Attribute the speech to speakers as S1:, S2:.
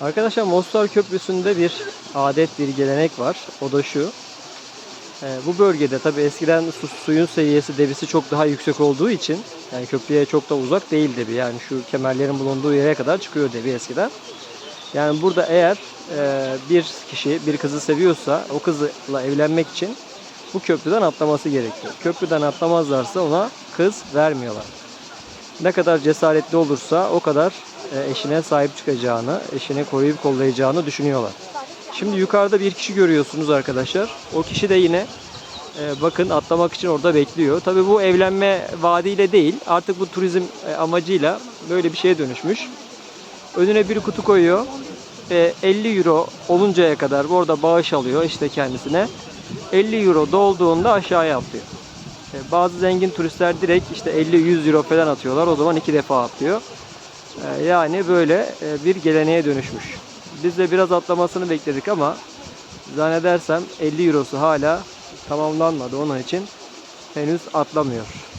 S1: Arkadaşlar Mostar Köprüsü'nde bir adet bir gelenek var. O da şu. Ee, bu bölgede tabi eskiden su, suyun seviyesi debisi çok daha yüksek olduğu için yani köprüye çok da uzak değil debi. Yani şu kemerlerin bulunduğu yere kadar çıkıyor debi eskiden. Yani burada eğer e, bir kişi bir kızı seviyorsa o kızla evlenmek için bu köprüden atlaması gerekiyor. Köprüden atlamazlarsa ona kız vermiyorlar. Ne kadar cesaretli olursa o kadar e, eşine sahip çıkacağını, eşini koruyup kollayacağını düşünüyorlar. Şimdi yukarıda bir kişi görüyorsunuz arkadaşlar. O kişi de yine e, bakın atlamak için orada bekliyor. Tabii bu evlenme vaadiyle değil. Artık bu turizm e, amacıyla böyle bir şeye dönüşmüş. Önüne bir kutu koyuyor. E, 50 euro oluncaya kadar bu orada bağış alıyor işte kendisine. 50 euro dolduğunda aşağıya atlıyor. E, Bazı zengin turistler direkt işte 50-100 euro falan atıyorlar. O zaman iki defa atlıyor. E, Yani böyle e, bir geleneğe dönüşmüş. Biz de biraz atlamasını bekledik ama zannedersem 50 eurosu hala tamamlanmadı. Onun için henüz atlamıyor.